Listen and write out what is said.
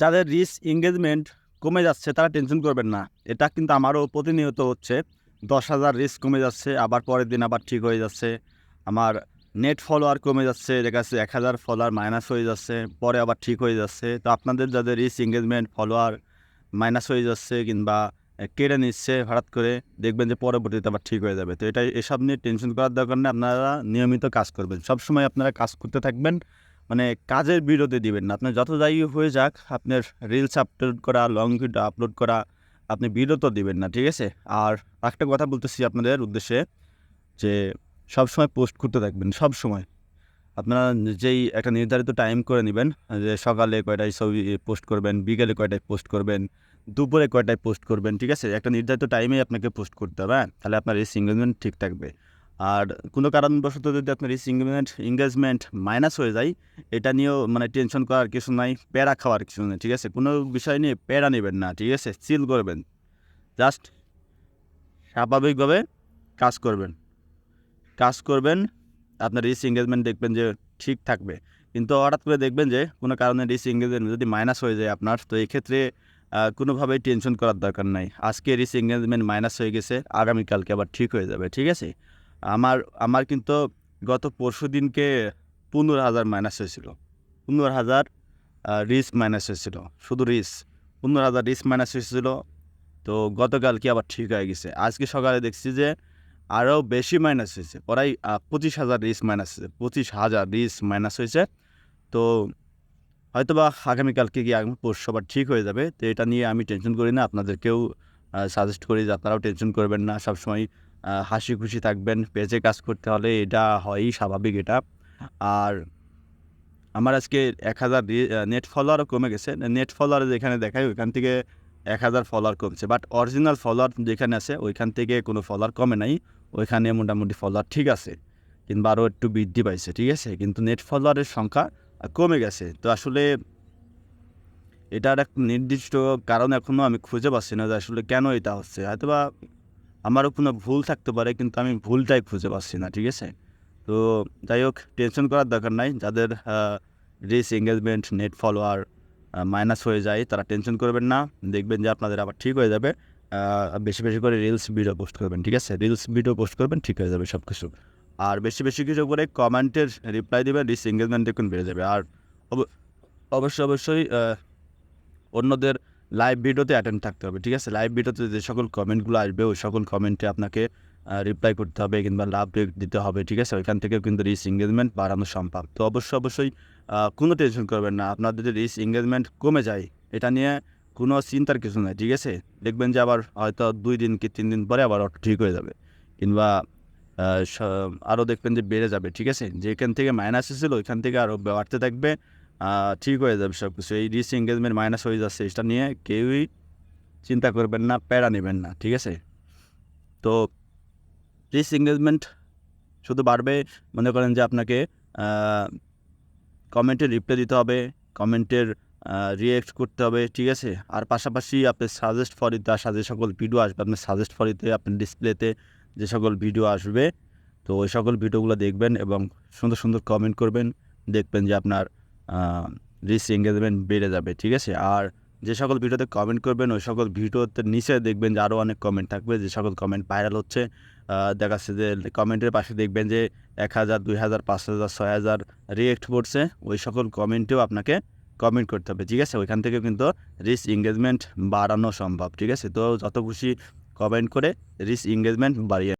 যাদের risk engagement কমে যাচ্ছে, তারা টেনশন করবেন না। এটা কিন্তু আমারও প্রতিনিয়ত হচ্ছে। দশ হাজার রিস্ক কমে যাচ্ছে, আবার পরের দিন আবার ঠিক হয়ে যাচ্ছে। আমার নেট ফলোয়ার কমে যাচ্ছে, দেখা যাচ্ছে এক হাজার ফলোয়ার মাইনাস হয়ে যাচ্ছে, পরে আবার ঠিক হয়ে যাচ্ছে। তো আপনাদের যাদের রিস্ক এঙ্গেজমেন্ট ফলোয়ার মাইনাস হয়ে যাচ্ছে কিংবা কেড়ে নিচ্ছে, হঠাৎ করে দেখবেন যে পরবর্তীতে আবার ঠিক হয়ে যাবে। তো এটা এসব নিয়ে টেনশন করার দরকার নেই, আপনারা নিয়মিত কাজ করবেন। সবসময় আপনারা কাজ করতে থাকবেন। মানে কাজের বিরতি দিবেন না। আপনার যত যাই হয়ে যাক, আপনার রিলস আপলোড করা লং ভিডিও আপলোড করা, আপনি বিরত দিবেন না, ঠিক আছে? আর একটা কথা বলতেছি আপনাদের উদ্দেশ্যে, যে সবসময় পোস্ট করতে থাকবেন সব সময় আপনারা যেই একটা নির্ধারিত টাইম করে নেবেন, যে সকালে কয়টায় ছবি পোস্ট করবেন, বিকেলে কয়টায় পোস্ট করবেন, দুপুরে কয়টায় পোস্ট করবেন, ঠিক আছে? একটা নির্ধারিত টাইমেই আপনাকে পোস্ট করতে হবে হ্যাঁ? তাহলে আপনার এই সিঙ্গেজমেন্ট ঠিক থাকবে। আর কোনো কারণবশত যদি আপনার এই সিঙ্গেজমেন্ট এঙ্গেজমেন্ট মাইনাস হয়ে যায়, এটা নিয়েও মানে টেনশন করার কিছু নাই, প্যারা খাওয়ার কিছু নেই, ঠিক আছে? কোনো বিষয় নিয়ে প্যারা নেবেন না, ঠিক আছে? চিল করবেন। জাস্ট স্বাভাবিকভাবে কাজ করবেন। কাজ করবেন, আপনার রিস এঙ্গেজমেন্ট দেখবেন যে ঠিক থাকবে। কিন্তু হঠাৎ করে দেখবেন যে কোনো কারণে রিস এঙ্গেজমেন্ট যদি মাইনাস হয়ে যায় আপনার, তো এই ক্ষেত্রে কোনোভাবেই টেনশন করার দরকার নাই। আজকে রিস এঙ্গেজমেন্ট মাইনাস হয়ে গেছে, আগামীকালকে আবার ঠিক হয়ে যাবে, ঠিক আছে? আমার আমার কিন্তু গত পরশু দিনকে পনেরো হাজার মাইনাস হয়েছিল। পনেরো হাজার রিস মাইনাস হয়েছিল। শুধু রিস পনেরো হাজার রিস মাইনাস হয়েছিল। তো গতকালকে আবার ঠিক হয়ে গেছে? আজকে সকালে দেখছি যে আরও বেশি মাইনাস হয়েছে। প্রায় পঁচিশ হাজার রিস মাইনাস হয়েছে। পঁচিশ হাজার রিস মাইনাস হয়েছে। তো হয়তো বা আগামীকালকে গিয়ে আগামী পরশু আবার ঠিক হয়ে যাবে। তো এটা নিয়ে আমি টেনশন করি না। আপনাদেরকেও সাজেস্ট করি যে আপনারাও টেনশন করবেন না। সবসময় হাসি খুশি থাকবেন, পেজে কাজ করতে হলে এটা হয়ই স্বাভাবিক এটা। আর আমার আজকে এক হাজার নেট ফলোয়ারও কমে গেছে। নেট ফলোয়ার যেখানে দেখায় ওইখান থেকে এক হাজার ফলোয়ার কমছে। বাট অরিজিনাল ফলোয়ার যেখানে আছে, ওইখান থেকে কোনো ফলোয়ার কমে নাই। ওইখানে মোটামুটি ফলোয়ার ঠিক আছে। কিংবা আরও একটু বৃদ্ধি পাইছে, ঠিক আছে? কিন্তু নেট ফলোয়ারের সংখ্যা কমে গেছে। তো আসলে এটার এক নির্দিষ্ট কারণ এখনও আমি খুঁজে পাচ্ছি না যে আসলে কেন এটা হচ্ছে। হয়তোবা আমারও কোনো ভুল থাকতে পারে, কিন্তু আমি ভুলটাই খুঁজে পাচ্ছি না, ঠিক আছে? তো যাই হোক টেনশন করার দরকার নাই। যাদের reach engagement net follower minus হয়ে যায়, তারা টেনশন করবেন না। দেখবেন যে আপনাদের আবার ঠিক হয়ে যাবে। বেশি বেশি করে রিলস ভিডিও পোস্ট করবেন, ঠিক আছে? রিলস ভিডিও পোস্ট করবেন, ঠিক হয়ে যাবে সব কিছু আর বেশি বেশি কিছু করে কমেন্টের রিপ্লাই দেবেন রিস এঙ্গেজমেন্ট দেখুন বেড়ে যাবে। আর অব- অবশ্যই অবশ্যই অন্যদের লাইভ ভিডিওতে অ্যাটেন্ড থাকতে হবে, ঠিক আছে? লাইভ ভিডিওতে যে সকল কমেন্টগুলো আসবে, ওই সকল কমেন্টে আপনাকে রিপ্লাই করতে হবে, কিংবা লাভ দিতে হবে, ঠিক আছে? ওইখান থেকেও কিন্তু রিস এঙ্গেজমেন্ট বাড়ানো সম্ভব। তো অবশ্যই অবশ্যই কোনো টেনশন করবেন না। আপনার যদি রিস এঙ্গেজমেন্ট কমে যায়, এটা নিয়ে কোনো চিন্তার কিছু নাই, ঠিক আছে? দেখবেন যে আবার হয়তো দুই দিন কি তিন দিন পরে আবার ঠিক হয়ে যাবে, কিংবা আরও দেখবেন যে বেড়ে যাবে, ঠিক আছে? যেখান থেকে মাইনাস এসেছিল, ওইখান থেকে আরও বাড়তে থাকবে। ঠিক হয়ে যাবে সব কিছু এই রিস এঙ্গেজমেন্ট মাইনাস হয়ে যাচ্ছে, এটা নিয়ে কেউই চিন্তা করবেন না, প্যারা নেবেন না, ঠিক আছে? তো রিস এঙ্গেজমেন্ট শুধু বাড়বে, মনে করেন যে আপনাকে কমেন্টের রিপ্লাই দিতে হবে কমেন্টের রিয়েক্ট করতে হবে, ঠিক আছে? আর পাশাপাশি আপনি সাজেস্ট ফরিতে আসা যে সকল ভিডিও আসবে আপনার সাজেস্ট ফরিতে আপনার ডিসপ্লেতে যে সকল ভিডিও আসবে, তো ওই সকল ভিডিওগুলো দেখবেন এবং সুন্দর সুন্দর কমেন্ট করবেন, দেখবেন যে আপনার রিস এঙ্গেজমেন্ট বেড়ে যাবে, ঠিক আছে? আর যে সকল ভিডিওতে কমেন্ট করবেন, ওই সকল ভিডিওতে নিচে দেখবেন যে আরও অনেক কমেন্ট থাকবে। যে সকল কমেন্ট ভাইরাল হচ্ছে দেখা যাচ্ছে যে কমেন্টের পাশে দেখবেন যে এক হাজার, দুই হাজার, পাঁচ হাজার, ছয় হাজার রিয়েক্ট করছে ওই সকল কমেন্টেও আপনাকে কমেন্ট করতে হবে, ঠিক আছে? ওইখান থেকে কিন্তু রিস এঙ্গেজমেন্ট বাড়ানো সম্ভব, ঠিক আছে? তো যত খুশি কমেন্ট করে রিস এঙ্গেজমেন্ট বাড়িয়ে